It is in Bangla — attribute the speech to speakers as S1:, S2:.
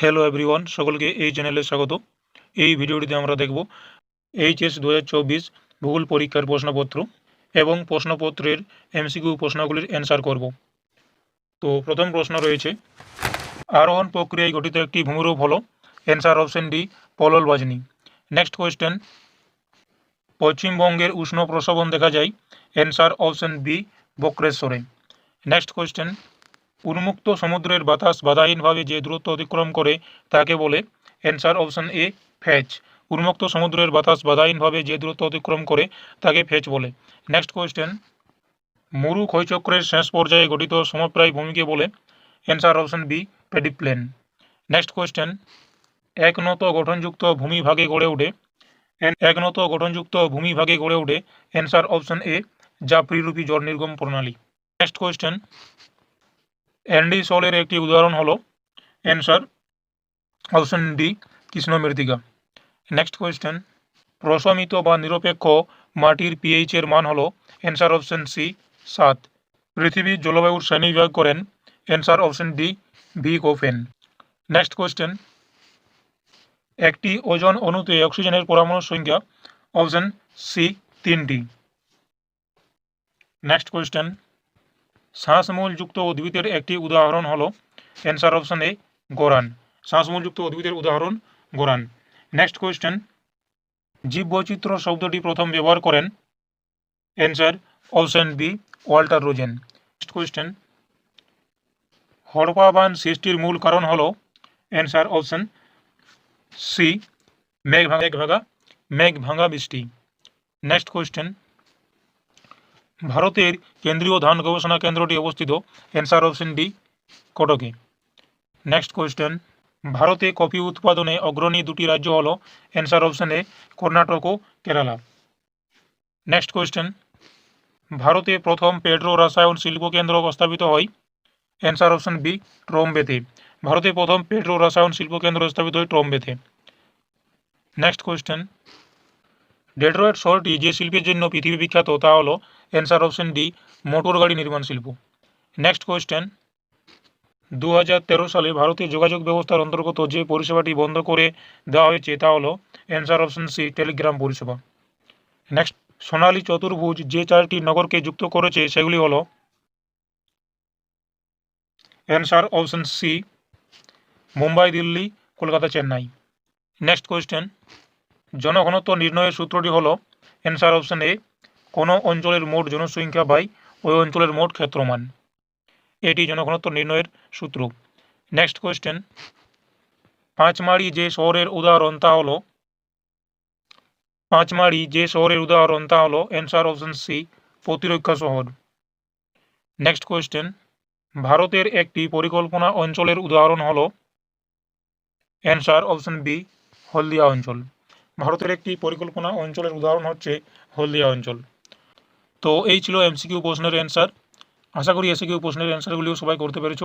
S1: হ্যালো এভরিওয়ান সকলকে এই চ্যানেলে স্বাগত। এই ভিডিওটিতে আমরা দেখব এইচএস দু হাজার চব্বিশ ভূগোল পরীক্ষার প্রশ্নপত্র এবং প্রশ্নপত্রের এমসিকিউ প্রশ্নগুলির অ্যান্সার করব। তো প্রথম প্রশ্ন রয়েছে, আরোহণ প্রক্রিয়ায় গঠিত একটি ভূমিরূপ হল অ্যান্সার অপশন ডি পলল বাজনি নেক্সট কোয়েশ্চেন পশ্চিমবঙ্গের উষ্ণ প্রসবন দেখা যায় অ্যান্সার অপশন বি বক্রেশ্বরে। নেক্সট কোয়েশ্চেন উন্মুক্ত সমুদ্রের বাতাস বাধাহীনভাবে যে দূরত্ব অতিক্রম করে, তাকে বলে অ্যান্সার অপশন এ ফ্যাচ উন্মুক্ত সমুদ্রের বাতাস বাধাহীনভাবে যে দূরত্ব অতিক্রম করে, তাকে ফেচ বলে। নেক্সট কোয়েশ্চেন মুরু ক্ষয়চক্রের শেষ পর্যায়ে গঠিত সমপ্রায় ভূমিকে বলে answer option B pediplain next question একনত গঠনযুক্ত ভূমিভাগে গড়ে ওঠে একনত গঠনযুক্ত ভূমিভাগে গড়ে ওঠে অ্যান্সার অপশন এ যা প্রিরূপী জল নির্গম প্রণালী। নেক্সট কোয়েশ্চেন অ্যান্ডিসলের একটি উদাহরণ হলো অ্যান্সার অপশন ডি কৃষ্ণ মৃত্তিকা। নেক্সট কোয়েশ্চেন প্রশমিত বা নিরপেক্ষ মাটির পিএইচ এর মান হলো অ্যান্সার অপশন সি সাত। পৃথিবীর জলবায়ুর শ্রেণীবিভাগ করেন answer option D V Koppen next question একটি ওজন অণুতে অক্সিজেনের পরমাণু সংখ্যা অপশন সি তিনটি। নেক্সট কোয়েশ্চেন শ্বাসমূলযুক্ত উদ্ভিদের একটি উদাহরণ হলো অ্যান্সার অপশন এ গোরান। শ্বাসমূলযুক্ত উদ্ভিদের উদাহরণ গোরান। Next question. জীববৈচিত্র্য শব্দটি প্রথম ব্যবহার করেন answer option B Walter Rosen. Next question. হড়পাবান সৃষ্টির মূল কারণ হলো অ্যান্সার অপশন সি মেঘ ভাঙা মেঘ ভাঙা বৃষ্টি। Next question. ভারতের কেন্দ্রীয় ধান গবেষণা কেন্দ্রটি অবস্থিত অ্যান্সার অপশন ডি কটকে। নেক্সট কোয়েশ্চেন ভারতে কফি উৎপাদনে অগ্রণী দুটি রাজ্য হল অ্যান্সার অপশন এ কর্ণাটক ও কেরালা। নেক্সট কোয়েশ্চেন ভারতে প্রথম পেট্রো রসায়ন শিল্প কেন্দ্র স্থাপিত হয় অ্যান্সার অপশন বি ট্রম্বেতে ভারতে প্রথম পেট্রো রসায়ন শিল্প কেন্দ্র স্থাপিত হয় ট্রম্বেতে নেক্সট কোয়েশ্চেন ডেট্রয়েট শহরটি যে শিল্পের জন্য পৃথিবী বিখ্যাত তা হলো অ্যান্সার অপশন ডি, মোটর গাড়ি নির্মাণ শিল্প। নেক্সট কোয়েশ্চেন দু হাজার তেরো সালে ভারতীয় যোগাযোগ ব্যবস্থার অন্তর্গত যে পরিষেবাটি বন্ধ করে দেওয়া হয়েছে তা হলো অ্যান্সার অপশন সি টেলিগ্রাম পরিষেবা। নেক্সট সোনালী চতুর্ভুজ যে চারটি নগরকে যুক্ত করেছে সেগুলি হলো answer option C, Mumbai, Delhi, Kolkata, Chennai. Next question জনঘনত্ব নির্ণয়ের সূত্রটি হলো অ্যান্সার অপশন এ কোনো অঞ্চলের মোট জনসংখ্যা বাই ওই অঞ্চলের মোট ক্ষেত্রমান। এটি জনঘনত্ব নির্ণয়ের সূত্র। নেক্সট কোয়েশ্চেন পাঁচমারি যে শহরের উদাহরণ তা হলো পাঁচমারি যে শহরের উদাহরণ তা হলো অ্যান্সার অপশন সি প্রতিরক্ষা শহর। নেক্সট কোয়েশ্চেন ভারতের একটি পরিকল্পনা অঞ্চলের উদাহরণ হলো অ্যান্সার অপশন বি হলদিয়া অঞ্চল। ভারতের একটি পরিকল্পনা অঞ্চলের উদাহরণ হচ্ছে হলদিয়া অঞ্চল। তো এই ছিল এমসিকিউ প্রশ্নের অ্যান্সার আশা করি এসিকিউ প্রশ্নের অ্যান্সারগুলিও সবাই করতে পেরেছ।